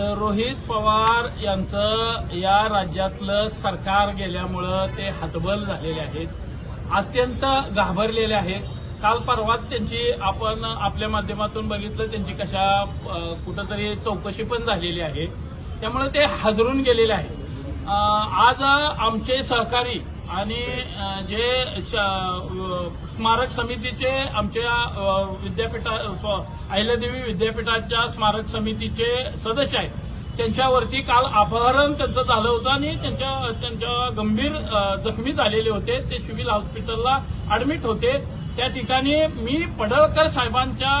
रोहित पवार यांचं या राज्यातलं सरकार गेल्यामुळं ते हतबल झालेले आहेत. अत्यंत घाबरलेले आहेत. काल परवाच त्यांची आपण आपल्या माध्यमातून बघितलं त्यांची कशा कुठंतरी चौकशी पण झालेली आहे. त्यामुळे ते हादरून गेलेले आहेत. आज आमचे सहकारी आणि जे श- स्मारक समितीचे आमच्या विद्यापीठा अहिल्यादेवी विद्यापीठाच्या स्मारक समितीचे सदस्य आहेत. त्यांच्यावरती काल अपहरण त्यांचं झालं होतं आणि त्यांच्या त्यांच्या गंभीर जखमी झालेले होते. ते सिव्हिल हॉस्पिटलला ऍडमिट होते. त्या ठिकाणी मी पडळकर साहेबांच्या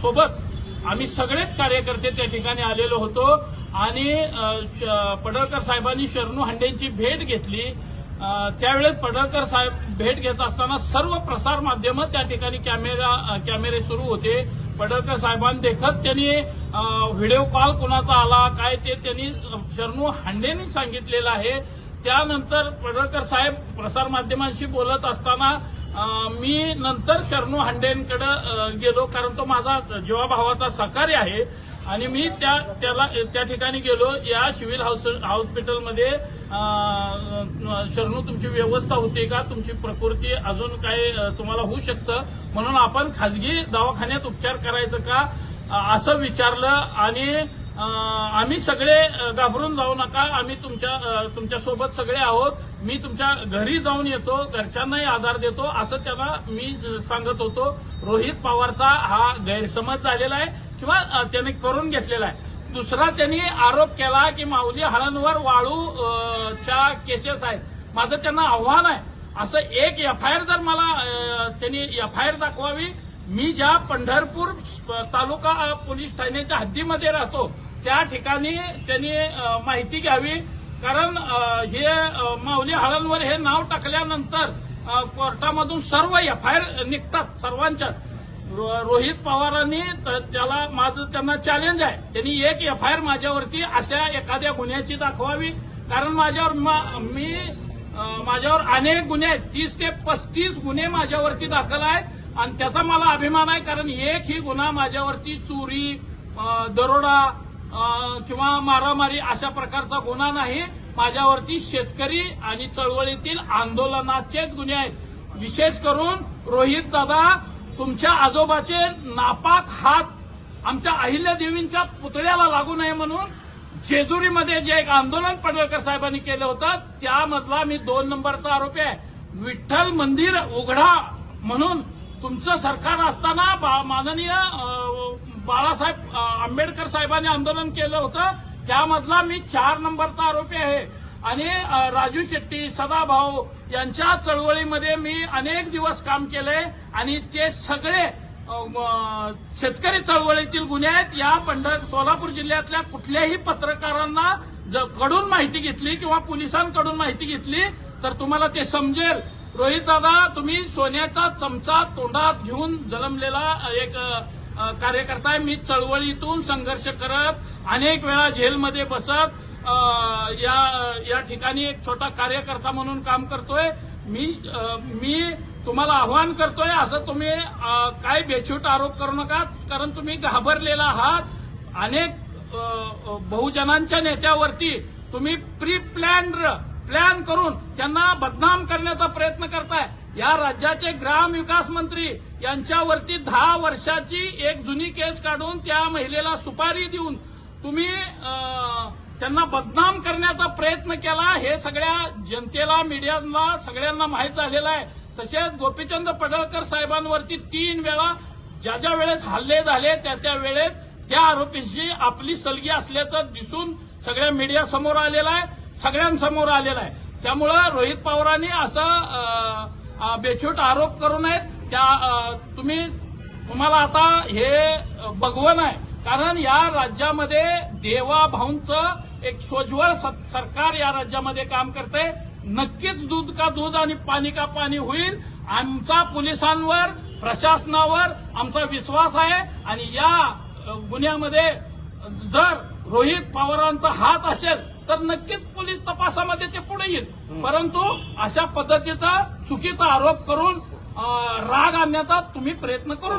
सोबत आम्ही सगळेच कार्यकर्ते त्या ठिकाणी आलेलो होतो आणि श- पडळकर साहेबांनी शरणू हांडेंची भेट घेतली. त्यावेळेस पडळकर साहेब भेट घेत असताना सर्व प्रसार माध्यमं त्या ठिकाणी कॅमेरा कॅमेरे सुरू होते. पडळकर साहेबांनी देखत त्यांनी व्हिडिओ कॉल कुणाचा आला काय ते त्यांनी अ, शरणू हांडेंनी सांगितलेलं आहे. त्यानंतर पडळकर साहेब प्रसार माध्यमांशी बोलत असताना मी नंतर शरणू हांडेंकडे गेलो कारण तो माझा जेव्हा भावाचा सहकारी आहे. आणि मी त्या त्याला त्या ठिकाणी गेलो या सिव्हिल हाऊस हॉस्पिटलमध्ये शरणू तुमची व्यवस्था होती का? तुमची प्रकृती अजून काय तुम्हाला होऊ शकतं? म्हणून आपण खाजगी दवाखान्यात उपचार करायचं का? असं विचारलं आणि आम्ही सगळे घाबरून जाऊ नका. आम्ही तुमच्या तुमच्यासोबत सगळे आहोत. मी तुमच्या घरी जाऊन येतो घरच्यांनाही आधार देतो. असं त्यांना मी सांगत होतो. रोहित पवारचा हा गैरसमज झालेला आहे किंवा त्याने करून घेतलेला आहे. दुसरा त्यांनी आरोप केला की माऊली हळणवर वाळू च्या केसेस आहेत. माझं त्यांना आव्हान आहे. असं एक एफआयआर जर मला अ, त्यांनी आर दाखवावी मी ज्या पंढरपूर तालुका पोलीस ठाण्याच्या हद्दीमध्ये राहतो त्या ठिकाणी त्यांनी माहिती घ्यावी. कारण हे माऊली हळणवर हे नाव टाकल्यानंतर कोर्टामधून सर्व एफआयआर निघतात सर्वांच्या रोहित पवारांनी त- त्याला माझं त्यांना चॅलेंज आहे. त्यांनी एक एफआयआर माझ्यावरती अशा एखाद्या गुन्ह्याची दाखवावी. कारण माझ्यावर मा- मी माझ्यावर अनेक गुन्हे आहेत. तीस ते पस्तीस गुन्हे माझ्यावरती दाखल आहेत. आणि त्याचा मला अभिमान आहे कारण एकही गुन्हा माझ्यावरती चोरी दरोडा किंवा मारामारी अशा प्रकारचा गुन्हा नाही. माझ्यावरती शेतकरी आणि चळवळीतील आंदोलनाचेच गुन्हे आहेत. विशेष करून रोहित दादा तुमच्या आजोबाचे नापाक हात आमच्या अहिल्यादेवींच्या पुतळ्याला लागू नये म्हणून जेजुरीमध्ये जे एक आंदोलन पडळकर साहेबांनी केलं होतं त्यामधला मी दोन नंबरचा आरोपी आहे. विठ्ठल मंदिर उघडा म्हणून तुमचं सरकार असताना बा- माननीय बाळासाहेब आंबेडकर साहेबांनी आंदोलन केलं होतं. त्यामधला मी चार नंबरचा आरोपी आहे. आणि राजू शेट्टी सदाभाऊ यांच्या चळवळीमध्ये मी अनेक दिवस काम केलंय आणि ते सगळे शेतकरी चळवळीतील गुन्हे आहेत. या पंढर सोलापूर जिल्ह्यातल्या कुठल्याही पत्रकारांना कडून माहिती घेतली किंवा पोलिसांकडून माहिती घेतली तर तुम्हाला ते समजेल. रोहित दादा तुम्ही सोन्याचा चमचा तोंडात घेऊन जन्मलेला एक कार्यकर्ता आहे. मी चळवळीतून संघर्ष करत अनेक वेळा जेलमध्ये बसत या या ठिकाणी एक छोटा कार्यकर्ता म्हणून काम करतोय. मी मी तुम्हाला आव्हान करतोय असं तुम्ही काय बेछूट आरोप करू नका कारण तुम्ही घाबरलेला आहात. अनेक बहुजनांच्या नेत्यावरती तुम्ही प्री प्लॅन प्लॅन करून त्यांना बदनाम करण्याचा प्रयत्न करताय. या राज्याचे ग्राम विकास मंत्री यांच्यावरती दहा वर्षाची एक जुनी केस काढून त्या महिलेला सुपारी देऊन तुम्ही त्यांना बदनाम करण्याचा प्रयत्न केला हे सगळ्या जनतेला मीडियाला सगळ्यांना माहीत झालेलं आहे. तसेच गोपीचंद पडळकर साहेबांवरती तीन वेळा ज्या ज्या वेळेस हल्ले झाले त्या त्या वेळेस त्या आरोपींशी आपली सलगी असल्याचं दिसून सगळ्या मीडिया समोर आलेलं आहे. सगळ्यांसमोर आलेलं आहे. त्यामुळं रोहित पवारांनी असं बेछूट आरोप करू नयेत. त्या तुम्ही तुम्हाला आता हे अ, भगवन आहे. कारण या राज्यामध्ये देवाभाऊंचं एक सोज्वळ स- सरकार या राज्यामध्ये काम करते नक्कीच दूध का दूध आणि पाणी का पाणी होईल आमचा पोलिसांवर प्रशासनावर आमचा विश्वास आहे. आणि या गुन्ह्यामध्ये जर रोहित पवारांचा हात असेल तर नक्कीच पोलीस तपासामध्ये ते पुढे येईल. परंतु अशा पद्धतीचा चुकीचा आरोप करून राग आणण्याचा तुम्ही प्रयत्न करू नका.